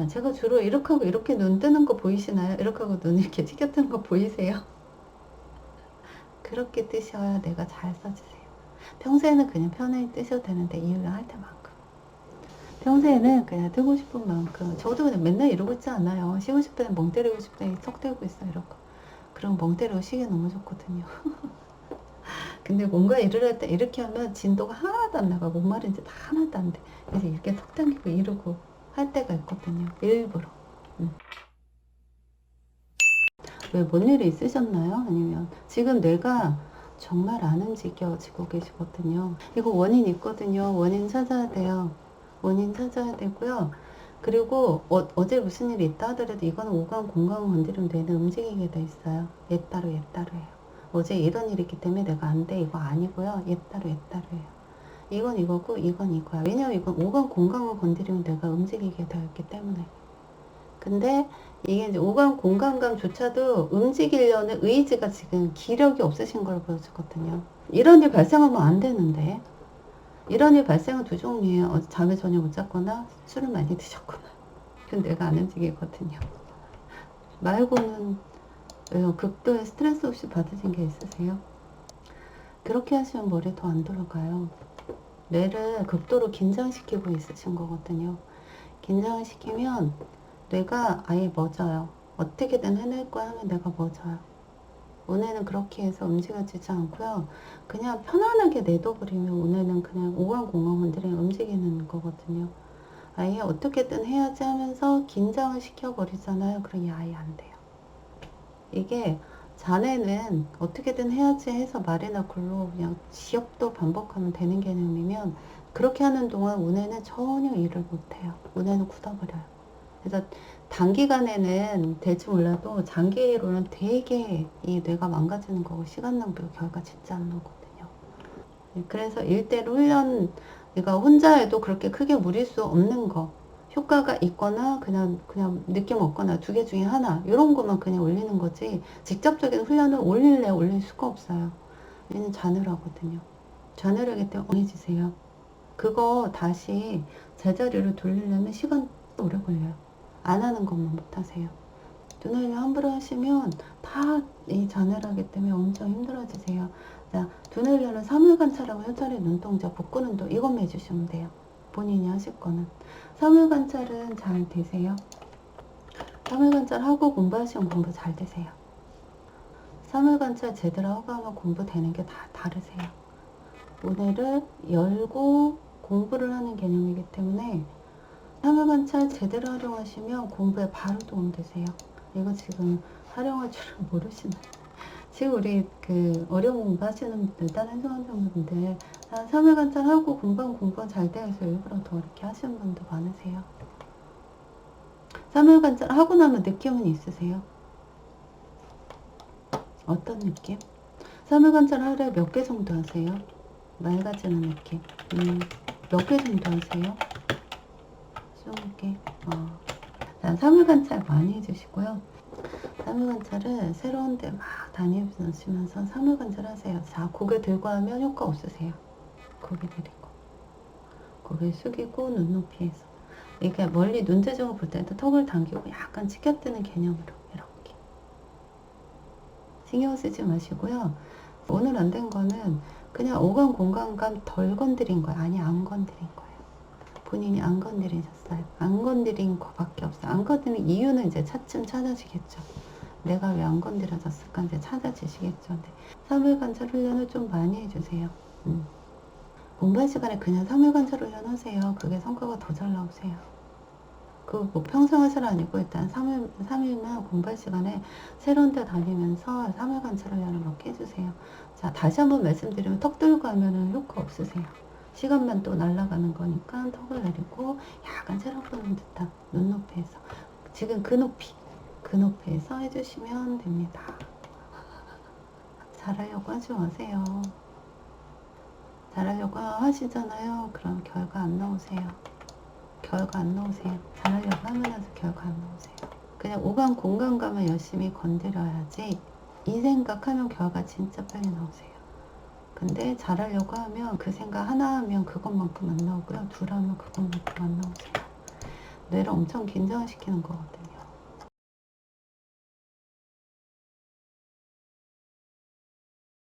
자, 제가 주로 이렇게 하고 이렇게 눈 뜨는 거 보이시나요? 이렇게 하고 눈 이렇게 튀겨 뜨는 거 보이세요? 그렇게 뜨셔야 내가 잘 써지세요. 평소에는 그냥 편하게 뜨셔도 되는데 이유를 할 때만큼. 평소에는 그냥 뜨고 싶은 만큼. 저도 그냥 맨날 이러고 있지 않아요. 쉬고 싶을 땐멍 때리고 싶을 땐썩 때리고 있어, 이러고. 그럼 멍 때리고 쉬기 너무 좋거든요. 근데 뭔가 일을 할 때 이렇게 하면 진도가 하나도 안 나가. 뭔 말인지 다 하나도 안 돼. 그래서 이렇게 턱 당기고 이러고 할 때가 있거든요. 일부러. 음. 왜뭔 일이 있으셨나요? 아니면 지금 내가 정말 안 움직여지고 계시거든요. 이거 원인 있거든요. 원인 찾아야 돼요. 원인 찾아야 되고요. 그리고 어, 제 무슨 일이 있다 하더라도 이거는 오감 공감 건드리면 뇌는 움직이게 돼 있어요. 얘 따로 얘 따로예요. 어제 이런 일이 있기 때문에 내가 안 돼 이거 아니고요. 얘 따로 얘 따로예요. 이건 이거고 이건 이거야. 왜냐면 이건 오감 공감을 건드리면 내가 움직이게 되어 있기 때문에. 근데 이게 이제 오감 공감감조차도 움직이려는 의지가 지금 기력이 없으신 걸 보여주거든요. 이런 일 발생하면 안 되는데 이런 일 발생은 두 종류예요. 어제 잠을 전혀 못 잤거나 술을 많이 드셨거나. 그건 내가 안 움직이거든요. 말고는 왜요? 극도의 스트레스 없이 받으신 게 있으세요? 그렇게 하시면 머리 더 안 돌아가요. 뇌를 극도로 긴장시키고 있으신 거거든요. 긴장을 시키면 뇌가 아예 멎어요. 어떻게든 해낼 거야 하면 내가 멎어요. 오늘은 그렇게 해서 움직여지지 않고요. 그냥 편안하게 내둬버리면 오늘은 그냥 오감공감원들이 움직이는 거거든요. 아예 어떻게든 해야지 하면서 긴장을 시켜버리잖아요. 그러니 아예 안 돼요. 이게 자네는 어떻게든 해야지 해서 말이나 글로 그냥 지역도 반복하면 되는 개념이면 그렇게 하는 동안 운에는 전혀 일을 못해요. 운에는 굳어버려요. 그래서 단기간에는 될지 몰라도 장기로는 되게 이 뇌가 망가지는 거고 시간 낭비고 결과 진짜 안 나오거든요. 네, 그래서 일대로 훈련, 내가 혼자 해도 그렇게 크게 무릴 수 없는 거, 효과가 있거나 그냥 그냥 느낌 없거나 두 개 중에 하나 이런 것만 그냥 올리는 거지 직접적인 훈련을 올릴래 올릴 수가 없어요. 얘는 좌뇌라거든요. 좌뇌라기 때문에 엉해지세요. 그거 다시 제자리로 돌리려면 시간 오래 걸려요. 안 하는 것만 못 하세요. 눈을 함부로 하시면 다이 자뇌라기 때문에 엄청 힘들어지세요. 자, 두뇌련은 3일 관찰하고 혈자리 눈동자, 복근 운동 이것만 해주시면 돼요. 본인이 하실 거는. 3일 관찰은 잘 되세요? 3일 관찰 하고 공부하시면 공부 잘 되세요. 3일 관찰 제대로 하고 하면 공부 되는 게 다 다르세요. 오늘을 열고 공부를 하는 개념이기 때문에 3일 관찰 제대로 활용하시면 공부에 바로 도움 되세요. 이거 지금 활용할 줄은 모르시나요? 지금 우리 그 어려운 공부 하시는 분들, 다른 수험생분들, 3일 관찰하고 공부한 공부가 잘 되어서 일부러 더 이렇게 하시는 분도 많으세요. 3일 관찰 하고 나면 느낌은 있으세요? 어떤 느낌? 3일 관찰 하루에 몇 개 정도 하세요? 맑아지는 느낌. 음, 몇 개 정도 하세요? 20개. 어. 자, 3일 관찰 많이 해주시고요. 3일 관찰을 새로운 데 막 다니시면서 3일 관찰 하세요. 자, 고개 들고 하면 효과 없으세요. 고개 들이고. 고개 숙이고 눈높이에서. 이게 멀리 눈대중을 볼 때도 턱을 당기고 약간 치켜뜨는 개념으로 이렇게. 신경 쓰지 마시고요. 오늘 안 된 거는 그냥 오감 공간감 덜 건드린 거예요. 아니, 안 건드린 거예요. 본인이 안 건드리셨어요. 안 건드린 거밖에 없어요. 안 건드린 이유는 이제 차츰 찾아지겠죠. 내가 왜 안 건드려졌을까 이제 찾아지시겠죠. 근데 3일 관찰 훈련을 좀 많이 해주세요. 음. 공부할 시간에 그냥 3일 관찰 훈련 하세요. 그게 성과가 더 잘 나오세요. 그뭐 평생 하실 아니고 일단 3일, 3일만 공부할 시간에 새로운 데 다니면서 3일 관찰 훈련을 몇 개 해주세요. 자, 다시 한번 말씀드리면 턱 들고 하면은 효과 없으세요. 시간만 또 날아가는 거니까 턱을 내리고 약간 체력 보는 듯한 눈높이에서 지금 그 높이 그 높이에서 해주시면 됩니다. 잘하려고 하지 마세요. 잘하려고 하시잖아요. 그럼 결과 안 나오세요. 결과 안 나오세요. 잘하려고 하면서 결과 안 나오세요. 그냥 오감 공간감을 열심히 건드려야지 이 생각하면 결과 진짜 빨리 나오세요. 근데 잘하려고 하면 그 생각 하나 하면 그것만큼 안 나오고요. 둘 하면 그것만큼 안 나오세요. 뇌를 엄청 긴장시키는 것 같아요.